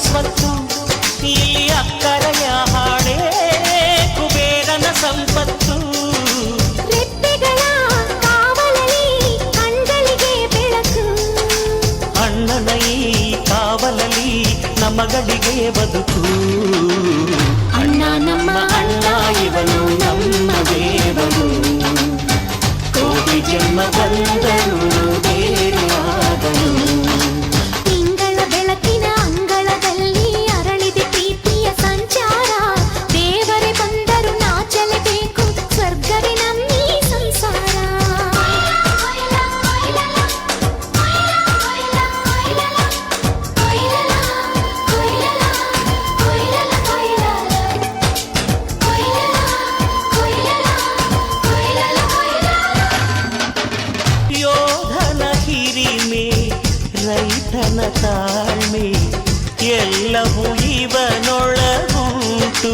ಸ್ವತ್ತು ಇಲ್ಲಿ ಅಕ್ಕರೆಯ ಹಾಡೇ ಕುಬೇರನ ಸಂಪತ್ತು ಬದುಕು ಅಣ್ಣ ನಮ್ಮ ಅಣ್ಣ ಇವನು ನಮ್ಮ ದೇವರು ಕೋಟಿ ಜನ್ಮ ಬಂದರು ஞான ತಾಳ್ಮೆ ಎಲ್ಲವೂ ಇವನೊಳಗುಂಟು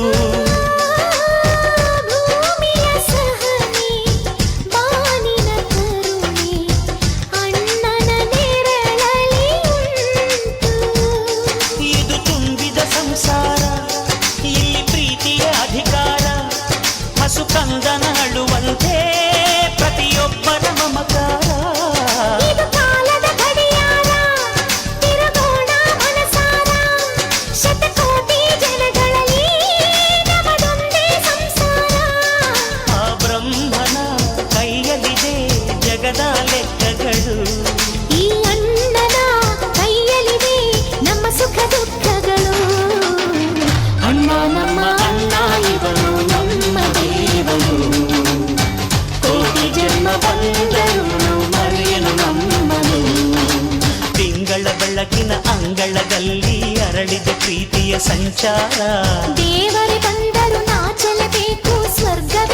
ಬೆಳಕಿನ ಅಂಗಳದಲ್ಲಿ ಅರಳಿದ ಪ್ರೀತಿಯ ಸಂಚಾರ ದೇವರೇ ಬಂದರು ನಾಚಲಬೇಕು ಸ್ವರ್ಗದ